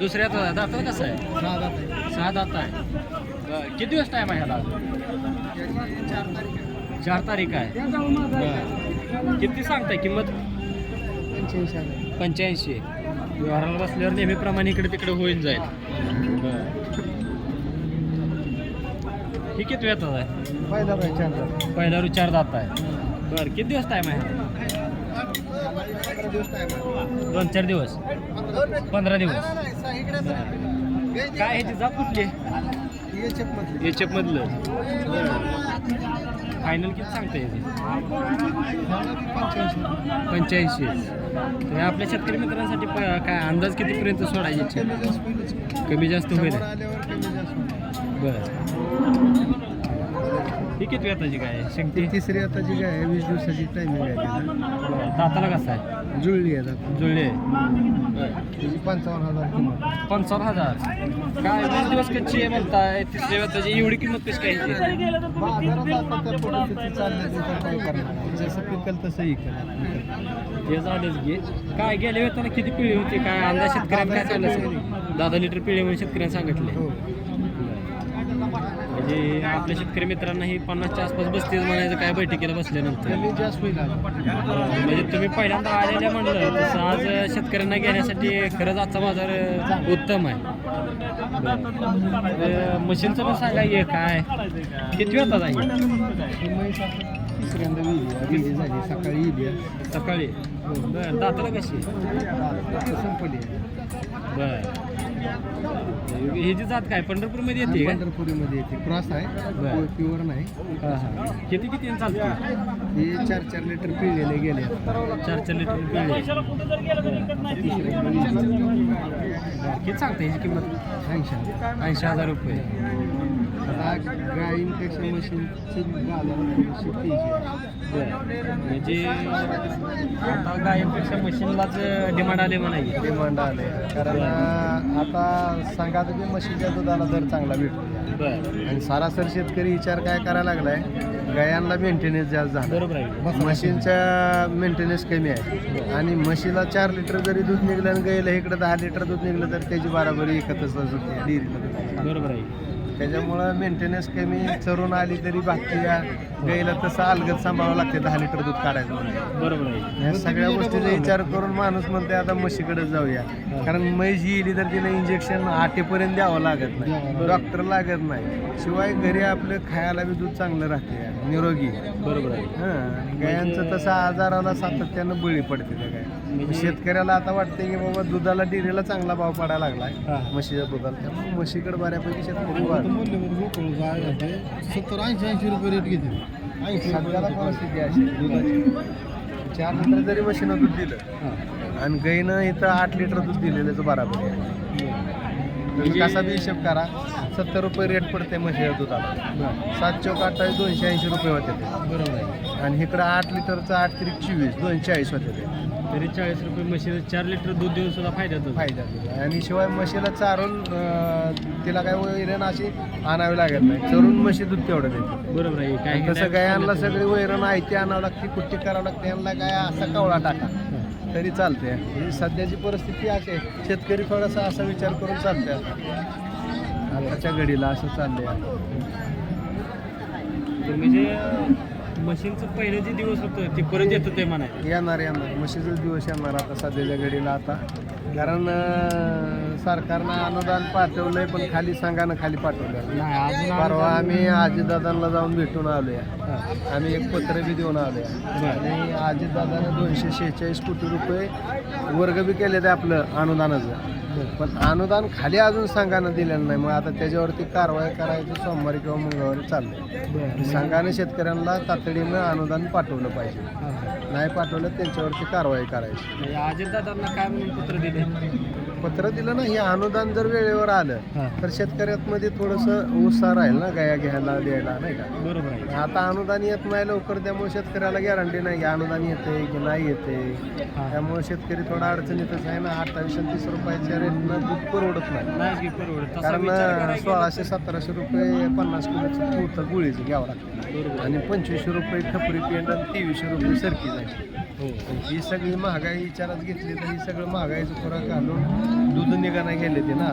दुसऱ्यात दातात कसं आहे? सहा दात आहे. बरं. किती दिवस टाईम आहे ह्याला चार तारीख आहे. बरं. किती सांगताय किंमत? पंच्याऐंशी व्यवहाराला बसल्यावर नेहमीप्रमाणे इकडे तिकडे होईल जाईल. बरं. ही किती वेळात आहे? फायदा पहिल्यावर चार दात आहे. बरं किती दिवस टाईम आहे? दोन चार दिवस. पंधरा दिवस. काय ह्याची जात कुठली? एचएफ मधलं फायनल किती सांगता येते पंच्याऐंशी. तर आपल्या शेतकरी मित्रांसाठी प- काय अंदाज कितीपर्यंत सोडायची? कमी जास्त होईल. बरं. ही किती वेताची काय आहे? शेंगटी तिसरी आता जी काय आहे. वीस दिवसाची टायमिंग आहे. दाताला कसं आहे? जुळली आहे आता जुळले त्याची पंचावन्न हजार किंमत. पंचावन्न हजार. काय वीस दिवस कच्ची आहे म्हणताय. तिसऱ्या वेताची एवढी किंमत कशी काय ह्याची? बाजारात आता त्या पद्धतीचं चाललंय तर काय करणार. जसं पिकल तसं इकल हे झालेच घे. काय गेल्या वेताना किती पिढी होती? काय अंदाज शेतकऱ्यांना काय चाललं असेल? दहा लिटर पिढी म्हणून शेतकऱ्यांनी सांगितले. हो. म्हणजे आपल्या शेतकरी मित्रांना ही पन्नासच्या आसपास बसतेच म्हणायचं काय बैठकीला बसल्यानंतर. म्हणजे तुम्ही पहिल्यांदा आलेल्या म्हणलं तसं आज शेतकऱ्यांना घेण्यासाठी खरंच आजचा बाजार उत्तम आहे. मशीनचं पण सांगा ये काय? किती वेळात आहे? ही तिसऱ्यांदा झाली सकाळी. सकाळी. बरं. दाताला कशी? संपली. बर. ही जी जात काय? पंढरपूरमध्ये येते का पंढरपुरीमध्ये येते. क्रॉस आहे. बरं. प्युअर नाही. हा, हा. किती किती चालते? हे चार चार लिटर पिळलेले गेले. चार चार लिटर पिळले. किती सांगता याची किंमत? ऐंशी ऐंशी हजार रुपये. गायींपेक्षा मशीनची. बरं. म्हणजे आता गायीपेक्षा मशीनलाच डिमांड आले म्हणायचे? डिमांड आले. कारण आता सांगा तुम्ही म्हशीच्या दुधाला दर चांगला भेटतो. आणि सरासरी शेतकरी विचार काय करायला लागलाय? गायांना मेंटेनन्स जास्त झाला बरोबर म्हशींचा मेंटेनन्स कमी आहे. आणि म्हशीला चार लिटर जरी दूध निघलं आणि गाईला इकडे दहा लिटर दूध निघलं तर त्याची बराबरी एकत्रच होते. डेअरीला बरोबर आहे. त्याच्यामुळं मेंटेनन्स कमी चरून आली तरी बाकी या गाईला तसं अलगद सांभाळावं लागते दहा लिटर दूध काढायचं म्हणजे बरोबर आहे. या सगळ्या गोष्टीचा विचार करून माणूस म्हणते आता म्हशीकडे जाऊया. कारण म्हैस येईल तर तिला इंजेक्शन आटेपर्यंत द्यावं लागत नाही. डॉक्टर लागत नाही. शिवाय घरी आपलं खायला बी दूध चांगलं राहते निरोगी. बरोबर आहे. हं, गायांचं तसं आजाराला सातत्यानं बळी पडते त्या गाय शेतकऱ्याला आता वाटते की बाबा दुधाला डेअरीला चांगला भाव पडायला लागलाय. हा. म्हशीच्या दुधाला. त्यामुळे म्हशीकडे बऱ्यापैकी शेतकरी वाढ. सत्तर ऐंशी ऐंशी रुपये रेट घेते सध्याला परिस्थिती अशी दुधाची. चार लिटर जरी म्हशीनं दूध दिलं आणि गाईनं इथं आठ लिटर दूध दिलेलं बराबर आहे. कसा बी हिशेब करा. सत्तर रुपये रेट पडते म्हशीच्या दुधाला. सात चौक अठ्ठावीस दोनशे ऐंशी रुपये होते ते. बरोबर आहे. आणि इकडं आठ लिटरचं आठ त्रिक चोवीस दोनशे चाळीस होते ते. तरी चाळीस रुपये म्हशीला चार लिटर दूध देऊन सुद्धा फायद्यात फायदा दिला. आणि शिवाय म्हशीला चारून अं, तिला काय वैरण अशी आणावी लागत नाही. चरून म्हशी दूध तेवढं देते. बरोबर आहे. काय तसं गायांना सगळी वैरण आयती आणावं लागते कुट्टी करावं लागते यांना काय असा कवळा टाका. तरी चालते ही सध्याची परिस्थिती अशी आहे. शेतकरी थोडासा असा विचार करून चालते आता. आताच्या घडीला असं चाललंय म्हणजे मशीनचं पहिलं जे दिवस होतं ते परत येतं ते म्हणाय येणार येणार. म्हशीचाच दिवस येणार आता सध्याच्या घडीला आता. कारण अं, सरकारनं अनुदान पाठवलंय पण खाली सांगानं खाली पाठवलं नाही अजून परवा आम्ही आजीदादांना जाऊन भेटून आलोय. आम्ही एक पत्र बी देऊन आलोय. आणि आजीदादानं दोनशे शेहेचाळीस कोटी रुपये वर्ग बी केले ते आपलं अनुदानाचं. पण अनुदान खाली अजून संघानं दिलेलं नाही. मग आता त्याच्यावरती कारवाई करायचं सोमवारी किंवा मंगळवारी चाललंय. संघाने शेतकऱ्यांना तातडीनं अनुदान पाठवलं पाहिजे. नाही पाठवलं त्यांच्यावरती कारवाई करायची. अजित दादांना काय म्हणून पत्र दिले पत्र दिलं ना हे अनुदान जर वेळेवर आलं. तर शेतकऱ्यांमध्ये थोडंसं उत्साह राहील ना गाया घ्यायला द्यायला नाही का? बरोबर आहे. आता अनुदान येत नाही लवकर त्यामुळे शेतकऱ्याला गॅरंटी नाही की अनुदान येते की नाही येते. त्यामुळे शेतकरी थोडा अडचणीतच आहे ना अठ्ठावीस आणि तीस रुपयाच्या रेटनं दूध परवडत नाही. कारण सोळाशे सतराशे रुपये पन्नास किलोचं पोतं गुळीचं घ्यावं लागतं. आणि पंचवीसशे रुपये खपरी पेंड आणि तेवीसशे रुपये सरकी जायची हो. ही सगळी महागाई विचारात घेतली तर ही सगळं महागाईचं खुराक घालून दूध दूध निघायला गेले ते ना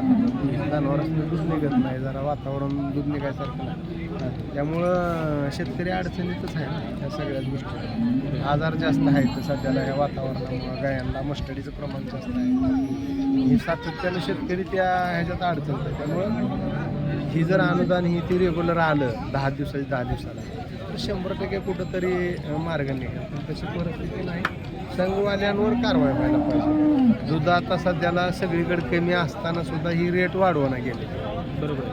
जनावरांना दूध निघत नाही जरा वातावरण दूध निघायसारखं नाही. त्यामुळं शेतकरी अडचणीतच आहे ना या सगळ्याच गोष्टी. आजार जास्त आहेत सध्याला या वातावरणामुळं गायांना मस्टडीचं प्रमाण जास्त आहे. हे सातत्यानं शेतकरी त्या ह्याच्यात अडचणत आहे. त्यामुळं ही जर अनुदान ही ती रेग्युलर आलं दहा दिवसाची दहा दिवसाला तर शंभर टक्के कुठंतरी मार्ग निघेल. पण तशी परिस्थिती नाही. संघवाल्यांवर कारवाई व्हायला पाहिजे. दूध आता सध्याला सगळीकडे कमी असताना सुद्धा ही रेट वाढवणं गेले. बरोबर.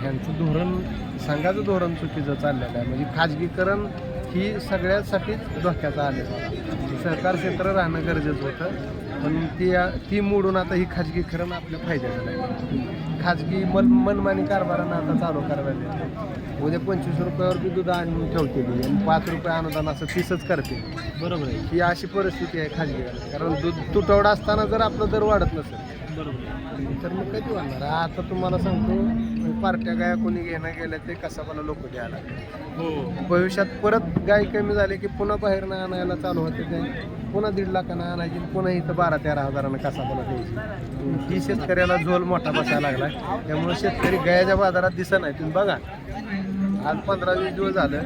ह्यांचं धोरण संघाचं धोरण चुकीचं चाललेलं आहे. म्हणजे खाजगीकरण ही सगळ्यासाठीच धोक्याचं आलेलं आहे. सहकार क्षेत्र राहणं गरजेचं होतं. पण ती ती मोडून आता ही खाजगीकरण आपल्या फायद्याचं नाही. खाजगी मन मनमानी कारभारानं आता चालू करायला लागले. उद्या पंचवीस रुपयावर बी दूध आणून ठेवते आणि पाच रुपये अनुदान असं तीसच करते बरोबर आहे. ही अशी परिस्थिती आहे खाजगीकरण कारण दूध तुटवडा असताना जर आपला दर वाढत नसेल. तर मग कधी वाढणार आता तुम्हाला सांगतो पार्ट्या गाया कोणी घेणं गेल्या ते कसाबाला लोक लागले. हो. भविष्यात परत गाय कमी झाली की पुन्हा बाहेरनं आणायला चालू होते ते. पुन्हा दीड लाखानं आणायची पुन्हा इथं बारा तेरा हजारानं कसाबाला द्यायची. ही शेतकऱ्याला झोल मोठा बसायला लागला. त्यामुळे शेतकरी गायाच्या बाजारात दिसत नाही. तुम्ही बघा. आज पंधरा वीस दिवस झालं.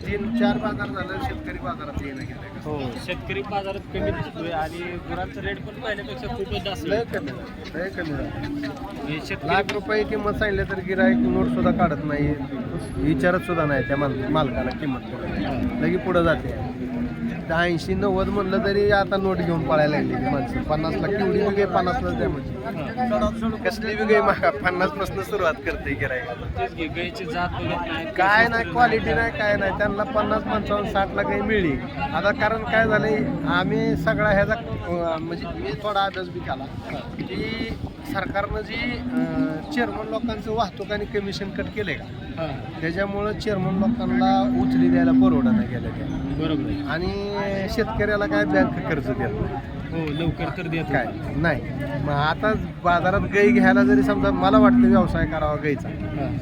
तीन चार बाजार झालं शेतकरी बाजारात येणं गेलं हो शेतकरी बाजारात कमी दिसतोय आणि गुरांचा रेट पण पहिल्यापेक्षा खूपच जास्त लय. कमी लय कमी झालं. हे शेतकरी लाख रुपये किंमत सांगितले तर गिराईक नोट सुद्धा काढत नाही. विचारत सुद्धा नाही त्या माल मालकाला किंमत. लगे पुढं जाते. त्या ऐंशी नव्वद म्हणलं तरी आता नोट घेऊन पळायला लागली माणसं. पन्नासला केवढी बी गे पन्नासला द्या म्हणजे. कसली गे मागा पन्नासपासून सुरुवात करते काय नाही क्वालिटी नाही काय नाही. त्यांना पन्नास पंचावन्न साठला काही मिळली. आता कारण काय झालंय आम्ही सगळा ह्याचा म्हणजे मी थोडा अभ्यास बी केला. की सरकारनं जी चेअरमन लोकांचं वाहतूक आणि कमिशन कट केलंय का? त्याच्यामुळं चेअरमन लोकांना उचली द्यायला परवडा नाही गेलं त्या बरोबर आहे. शेतकऱ्याला काय बँक कर्ज देत. हो लवकर तर देत काय? नाही. मग आता बाजारात गाई घ्यायला जरी समजा मला वाटतं व्यवसाय करावा गाईचा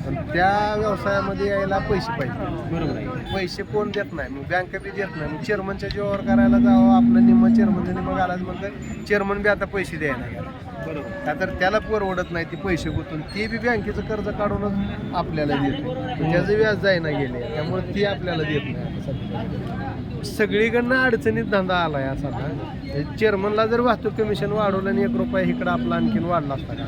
पण त्या व्यवसायामध्ये यायला पैसे पाहिजे. बरोबर आहे. पैसे कोण देत नाही? मग बँक बी देत नाही. मग चेअरमनच्या जीवावर करायला जावं आपलं निम्म चेअरमनचं निम्म घालायचं म्हणलं चेअरमन बी आता पैसे द्यायला गेला बरोबर. का तर त्याला परवडत नाही ते पैसे गुंतून. ते बी बँकेचं कर्ज काढूनच आपल्याला देतो. त्याचं व्याज जायना गेले. त्यामुळे ती आपल्याला देत नाही. आता सध्या. सगळीकडनं अडचणीत धंदा आला आहे असा चेअरमनला जर वाहतूक कमिशन वाढवलं आणि एक रुपये इकडं आपला आणखीन वाढला असता का?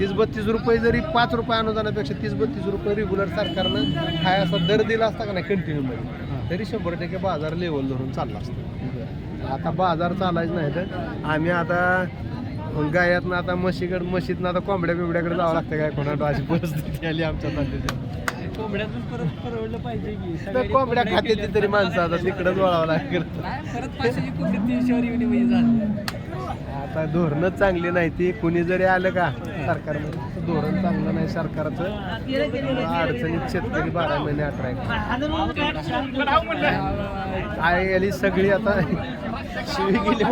तीस बत्तीस रुपये जरी पाच रुपये अनुदानापेक्षा तीस बत्तीस रुपये रेग्युलर सरकारनं काय असा दर दिला असता का नाही कंटिन्यूमध्ये तरी शंभर टक्के बाजार लेवल धरून चालला असता. आता बाजार चालायच नाही तर आम्ही आता गायातनं आता म्हशीकडे म्हशीतनं आता कोंबड्या बिबड्याकडे जावं लागतं काय? कोणाला अशी परिस्थिती आली आमच्या तालुक्यात कोंबड्यातून परत परवडलं पाहिजे की? तर सगळ्यांनी कोंबड्या खाते ती तरी माणसं आता तिकडंच वळावं लागेल. परत तीनशेवर म्हणजे झालं. आता धोरणच चांगली नाही ती. कुणी जरी आलं का सरकारमध्ये. धोरण चांगलं नाही सरकारचं. अडचणीत शेतकरी बारा महिने अठरा आहे आली सगळी आता शिवी गेली.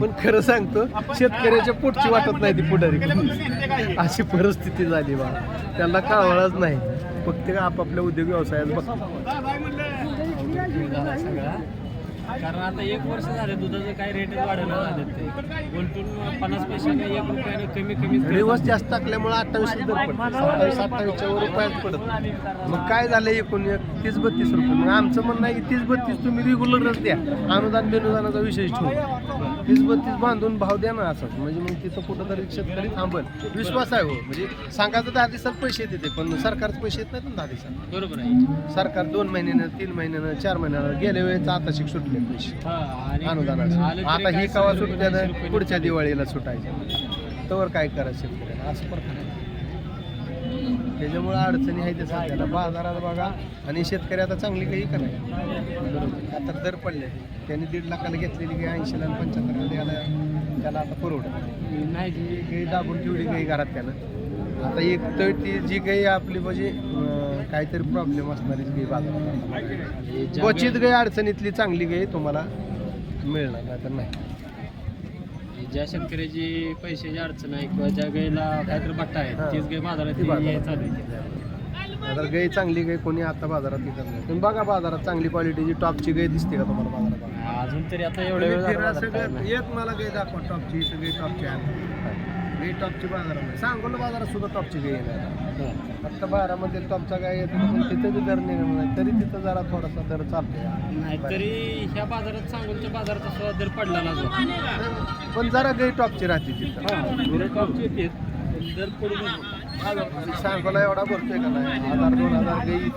पण खरं सांगतो शेतकऱ्याच्या पोटची वाटत नाही ती पुढारी. अशी परिस्थिती झाली बा. त्यांना कळवळच नाही. फक्त आपापल्या उद्योग व्यवसायात बघतो कारण आता एक वर्ष झाले दुधाचं काय रेट वाढवलं झालं ते. उलटून पन्नास पैशाने एक रुपयाने कमी कमी दिवस जास्त टाकल्यामुळे अठ्ठावीस पडतो सत्तावीस अठ्ठावीसच्या वर रुपयात पडत नाही. मग काय झालं एकूण एक तीस बत्तीस रुपये? मग आमचं म्हणणं आहे की तीस बत्तीस तुम्ही रेग्युलरच द्या. अनुदान बेनुदानाचा विषय ठेवू. तीस बत्तीस बांधून भाव द्या ना असंच म्हणजे मग तिथं कुठं तरी शेतकरी थांबल. विश्वास आहे हो. म्हणजे सांगायचं दहा दिवसात पैसे देते पण सरकारचे पैसे येत नाहीत ना दहा दिवसात. बरोबर आहे. सरकार दोन महिन्यानं तीन महिन्यानं चार महिन्यानं गेल्या वेळेस आता शिक सुटले पैसे अनुदानाचं तरी आता ही कवा रुपये पुढच्या. दिवाळीला सुटायचं. तवर काय करायचं शेतकऱ्याला? असं प्रकार. त्याच्यामुळे अडचणी आहे ते सध्याला. बाजारात बघा आणि शेतकरी आता चांगली काही करायला आता दर पडले. त्यांनी दीड लाखाला घेतलेली काही ऐंशीला आणि पंच्याहत्तरला द्यायला त्याला आता परवडत नाही. जी काही दाबून ठेवली काही घरात त्यानं. आता एक तर ती जी काही आपली म्हणजे काहीतरी प्रॉब्लेम असणारी काही बाजारात क्वचित काही अडचणीतली चांगली काही तुम्हाला मिळणार नाही तर नाही ज्या शेतकऱ्याची पैशाची अडचण आहे किंवा ज्या गाईला काहीतरी बट्टा आहे. तीच गाय बाजारात बाजारात. चालू आहे. गाई चांगली गाई कोणी आता बाजारात विकत नाही तुम्ही बघा बाजारात चांगली क्वालिटीची टॉपची गाई दिसते का तुम्हाला बाजारात अजून तरी आता बाजारात काय सगळं. एक मला गाई दाखवा टॉपची सगळी टॉपची आहे टॉपची बाजारामध्ये सांगोला बाजारात सुद्धा टॉपची गाय येणार. फक्त बारामध्ये टॉपचा गाय येतो पण तिथं बी दर निघणार नाही तरी तिथं जरा थोडासा दर चालतोय. नाहीतरी ह्या बाजारात सांगोलच्या बाजारात सुद्धा दर पडला ना पण जरा गाय टॉपची राहते तिथं. हा, टॉपचे येते, दर पडू नको. सांगोला एवढा भरतोय का नाही? हजार दोन हजार गाई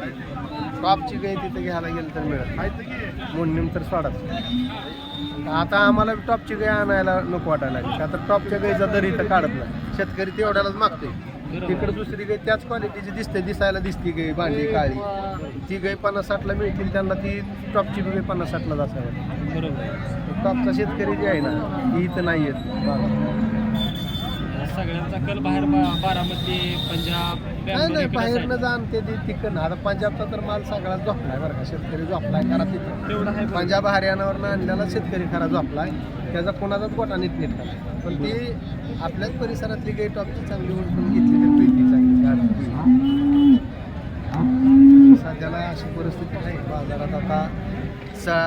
टॉपची गाय तिथं घ्यायला गेलं तर मिळत मोडणीम तर सोडत आता आम्हाला टॉपची गाय आणायला नको वाटायला लागली. आता टॉपच्या गाईचा दर इथं काढत नाही. शेतकरी तेवढ्यालाच मागतोय. तिकडे दुसरी गाय त्याच क्वालिटीची दिसते दिसायला दिसती गाय भांडी काळी ती गाय पन्नास साठला मिळतील त्यांना ती टॉपची गाय पन्नास साठला असावी बरोबर. टॉपचा शेतकरी जे आहे ना ती इथं नाही येत बाजारात. सगळ्यांचा कल बाहेर बारामती पंजाब नाही नाही बाहेरनं. जाण ते तिकडनं आता पंजाबचा तर माल सगळा झोपलाय बरं का शेतकरी झोपलाय करा तिथं तेवढं. पंजाब हरियाणावरनं आणलेला शेतकरी खरा झोपलाय त्याचा कोणाचाच गोटा नीट नीट पण ती आपल्याच परिसरातली काही टॉपची चांगली ओळखून घेतली तर चांगली गाडी. सध्याला अशी परिस्थिती नाही. बाजारात आता सा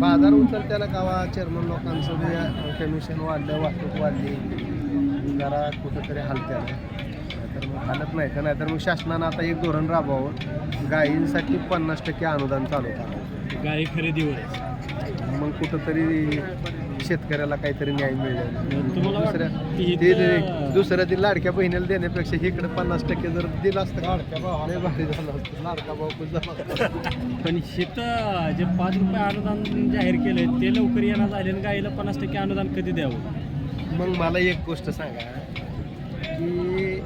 बाजार उचलत्याला गावा चेअरमन लोकांचं बी कमिशन वाढलं वाहतूक वाढली. जरा कुठंतरी हलत्याला. नाहीतर मग हालत नाही तर नाहीतर मग शासनानं आता एक धोरण राबवावं. गायींसाठी पन्नास टक्के अनुदान चालू करावं. गाई खरेदीवर. मग कुठंतरी शेतकऱ्याला काहीतरी न्याय मिळेल. ते दुसऱ्या ती लाडक्या बहिणीला देण्यापेक्षा इकडे पन्नास टक्के जर दिलं असतं लाडक्या भारी झालं असतं. लाडका भाऊ पण झाला असता. पण शेतं जे पाच रुपये अनुदान जाहीर केलंय ते लवकर येणार झाले आणि गाईला पन्नास टक्के अनुदान कधी द्यावं? मग मला एक गोष्ट सांगा की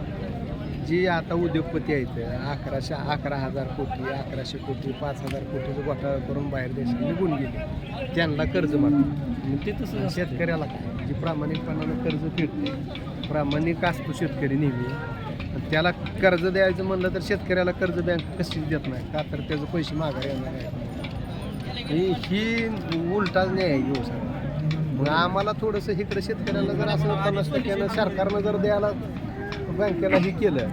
जी आता उद्योगपती आहेत अकराशे अकरा हजार कोटी अकराशे कोटी पाच हजार कोटीचं घोटाळा करून बाहेर देशात निघून गेले. त्यांना कर्ज मागतात मग ते तसं शेतकऱ्याला काय? जी प्रामाणिकपणानं कर्ज फेडते प्रामाणिक असतो शेतकरी नेहमी. त्याला कर्ज द्यायचं म्हणलं तर शेतकऱ्याला कर्ज बँक कशीच देत नाही. का तर त्याचे पैसे माघार येणार आहे ही ही उलटाच नाही आहे व्यवसाय मग आम्हाला थोडंसं इकडे शेतकऱ्याला जर असं पन्नास टक्क्यानं सरकारनं जर द्यायला बँकेला हे केलं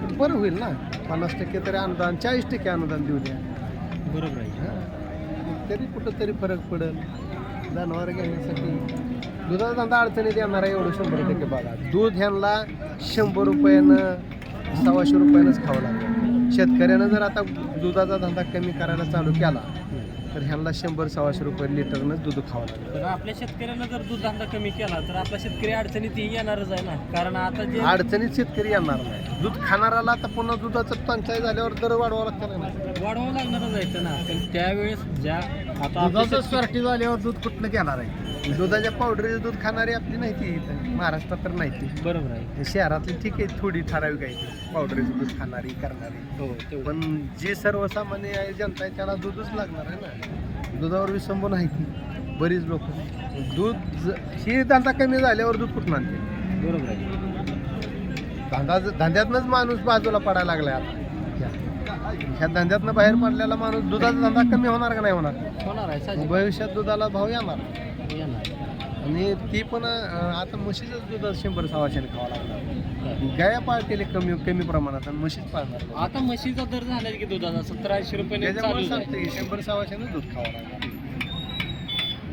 तर बरं होईल ना? पन्नास टक्के तरी अनुदान चाळीस टक्के अनुदान देऊ द्या. बरोबर आहे. हा. तरी कुठंतरी फरक पडेल. जनावर घेण्यासाठी दुधाचा धंदा अडचणीत येणार आहे एवढं शंभर टक्के बघा दूध ह्यांना शंभर रुपयानं सव्वाशे रुपयानंच खावं लागेल. शेतकऱ्यानं जर आता दुधाचा धंदा कमी करायला चालू केला तर ह्यांना शंभर सव्वाशे रुपये लिटरनंच दूध खावं लागेल तर आपल्या शेतकऱ्यानं जर दूध धंदा कमी केला तर आपला शेतकरी अडचणीत येणारच आहे ना? कारण आता जे अडचणीत शेतकरी येणार नाही. दूध खाणाऱ्याला आता पुन्हा दुधाचं टंचाई झाल्यावर दर वाढवावं लागतं ना? वाढवावं लागणारच आहे ना. पण त्यावेळेस ज्या आता दुधाचं झाल्यावर दूध कुठलं घेणार आहे? दुधाच्या पावडरीचं दूध खाणारी आपली नाही ती इथं. महाराष्ट्रात तर नाही ती. बरोबर आहे. शहरातली ठीक आहे थोडी ठराविक आहे पावडरीचं दूध खाणारी करणारी. हो तेवढं. पण जे सर्वसामान्य आहे जनता आहे त्याला दूधच लागणार आहे ना. दुधावर विसंबून आहे ती. बरीच लोक. दूध ज- ही धंदा कमी झाल्यावर दूध कुठून आणते? बरोबर आहे. धंदा धंद्यातनंच माणूस बाजूला पडायला लागलाय आता. ह्या- धंद्यातनं बाहेर पडलेला माणूस दुधाचा धंदा कमी होणार का नाही होणार? होणार आहे साहजिक भविष्यात दुधाला भाव येणार. आणि ती पण आता म्हशीचंच दूध शंभर सव्वाशे खावं लागणार. हा. गाया पाळतेले कमी कमी प्रमाणात आणि म्हशीच पाळणार. आता म्हशीचा दर झालाय की दुधाचा सत्तर ऐंशी रुपये सांगते शंभर सव्वाशेनं दूध खावं लागणार.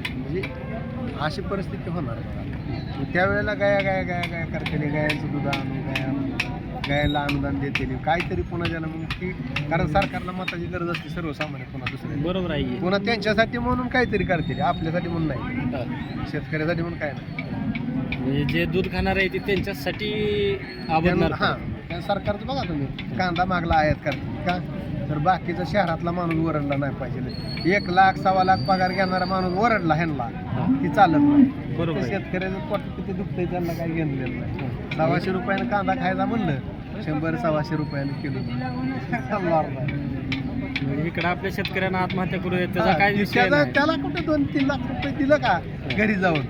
म्हणजे अशी परिस्थिती होणार त्यावेळेला गाया गाया गाया गाया करतेले गायांचं दूध आणू गाया गायला अनुदान देते काहीतरी पुन्हा ज्याला मग ती कारण सरकारला मताची गरज असते सर्वसामान्य पुन्हा दुसऱ्या बरोबर आहे की. पुन्हा त्यांच्यासाठी म्हणून काहीतरी करते आपल्यासाठी म्हणून नाही. शेतकऱ्यासाठी म्हणून काय नाही म्हणजे जे दूध खाणार आहे ते त्यांच्यासाठी हा सरकारचं बघा तुम्ही कांदा मागला आयात करते का तर बाकीचा शहरातला माणूस ओरडला नाही पाहिजे एक लाख सव्वा लाख पगार घेणारा माणूस ओरडला ह्यांना. ती चालत नाही बरोबर. शेतकऱ्याचं पोट किती दुखतंय त्यांना काही घेणलेलं नाही सव्वाशे रुपयानं कांदा खायचा म्हणलं शंभर सव्वाशे रुपयानं किलो इकडे आपल्या शेतकऱ्यांना आत्महत्या करू देत त्याचा हा, काय विषय त्याचा- नाही. त्याला कुठे दोन तीन लाख रुपये दिलं का घरी जाऊन.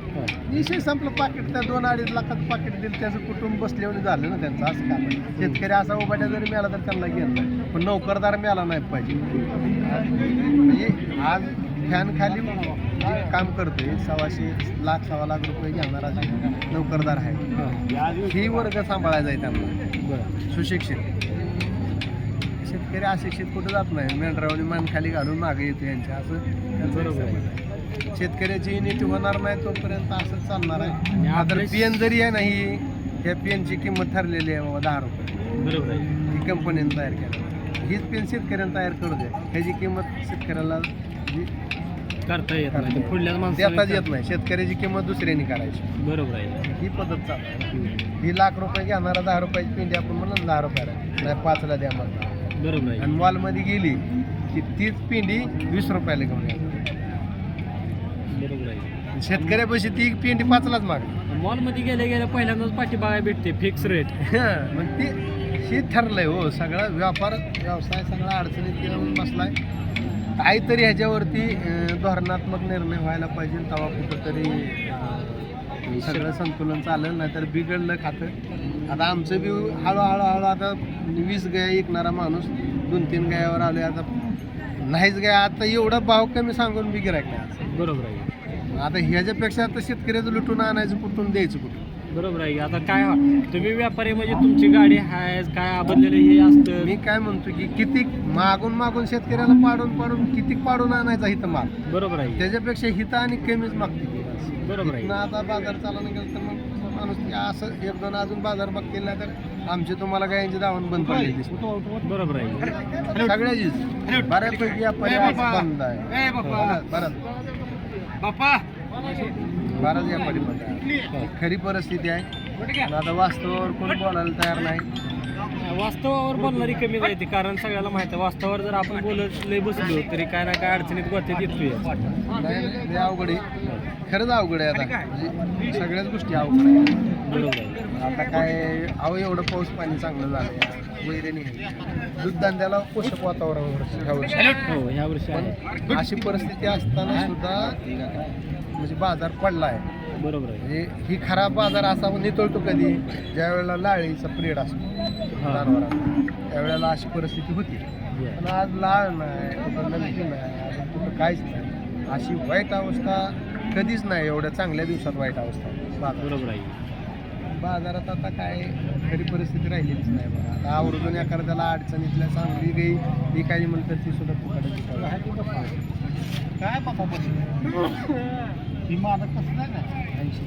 विषय संपलं पाकिट त्या दोन अडीच लाखाचं पाकिट दिलं त्याचं कुटुंब बसल्यावर झालं ना त्यांचं असं काम आहे. शेतकरी असा उभाट्या जरी मिळाला तर त्यांना नाही पण नोकरदार मिळाला नाही पाहिजे म्हणजे आज फॅन खाली जे काम करतोय सव्वाशे लाख सव्वा लाख रुपये घेणारा जे नोकरदार आहे हा. ही वर्ग सांभाळायचा आहे त्यांना बरं. सुशिक्षित. शेतकरी अशिक्षित कुठं जात नाही. मेंढरावणी मान खाली घालून मागे येतो यांच्या. असं त्यांचं बरोबर आहे. शेतकऱ्याची नीती होणार नाही तोपर्यंत असंच चालणार आणि आहे आता आपले- बियन जरी आहे नाही ह्या पेनची किंमत ठरलेली आहे बाबा दहा रुपये. बरोबर आहे. ही कंपनीने तयार केली. हीच पेन शेतकऱ्याने तयार करू दे ह्याची किंमत शेतकऱ्याला जी करता येत नाही. देताच माणसाला येत नाही. शेतकऱ्याची किंमत दुसऱ्याने करायची. बरोबर आहे ही पद्धत चालू आहे. ही लाख रुपये घेणारा दहा रुपयाची पेंडी आपण म्हणलं ना दहा रुपयाला. नाही पाचला द्या मला बरोबर आहे. आणि मॉलमध्ये गेली की तीच पिंडी वीस रुपयाला घेऊन येतात बरोबर आहे. शेतकऱ्यापाशी ती पेंडी पाचलाच मागली मॉलमध्ये गेल्या गेल्या पहिल्यांदाच पाठी बघायला भेटते फिक्स रेट मग ती हे ठरलंय हो सगळा. व्यापार व्यवसाय सगळा अडचणीत येऊन बसलाय. काहीतरी ह्याच्यावरती धोरणात्मक निर्णय व्हायला पाहिजे तेव्हा कुठंतरी सगळं संतुलन चालेल नाहीतर बिघडलं खातं. आता आमचं बी हळूहळू हळू आता वीस गाय विकणारा माणूस दोन तीन गायावर आले आता नाहीच गाय आता एवढा भाव कमी सांगून बी गिरायक नाही. आज. बरोबर आहे. आता ह्याच्यापेक्षा आता शेतकऱ्याचं लुटून आणायचं कुठून द्यायचं कुठून? बरोबर आहे. आता काय तुम्ही व्यापारी म्हणजे तुमची गाडी आहे काय आबदलेलं हे असतं? मी काय म्हणतो की किती मागून मागून शेतकऱ्याला पाडून पाडून किती पाडून आणायचा हिथं माल? बरोबर आहे. त्याच्यापेक्षा हिथं आणि कमीच मागते. बरोबर आहे. आता बाजार चालवणं गेलं तर मग माणूस ते असं एक दोन अजून बाजार बघतील नाही तर आमची तुम्हाला गायांची दावण बंद पडली बरोबर आहे. सगळ्याचीच. बऱ्यापैकी व्यापारी बंद आहे. बरं. बराच व्यापारी बंद आहे खरी परिस्थिती आहे. आता वास्तवावर कोण बोलायला तयार नाही. वास्तवावर बोलणारी कमी जायते कारण सगळ्याला माहिती आहे वास्तवावर जर आपण बोलत लय बसलो तरी काय ना काय अडचणीत गोत्यात येतोय. नाही लय अवघड आहे. खरंच अवघड आहे आता. म्हणजे सगळ्याच गोष्टी अवघड आहे बरोबर. आहे आता काय अहो एवढं पाऊस पाणी चांगलं झालं वैरण दूध धंद्याला पोषक वातावरण ह्या वर्षी. हो ह्या वर्षी आहे. पण अशी परिस्थिती असताना सुद्धा म्हणजे बाजार पडला आहे बरोबर आहे. म्हणजे ही खराब बाजार असा नितळतो कधी ज्या वेळेला लाळीचा पिरियड असतो जनावरांना त्यावेळेला अशी परिस्थिती होती. पण आज लाळ नाही कुठं नलकी नाही अजून कुठं काहीच नाही. अशी वाईट अवस्था कधीच नाही एवढ्या चांगल्या दिवसात वाईट अवस्था. बरोबर आहे. बाजारात आता काय खरी परिस्थिती राहिलेलीच नाही बघा. आता आवर्जून एखाद्याला अडचणीतल्या चांगली गाई ती काही म्हणतात ती सुद्धा काय बाबा ही माझं कसं नाही ना ऐंशी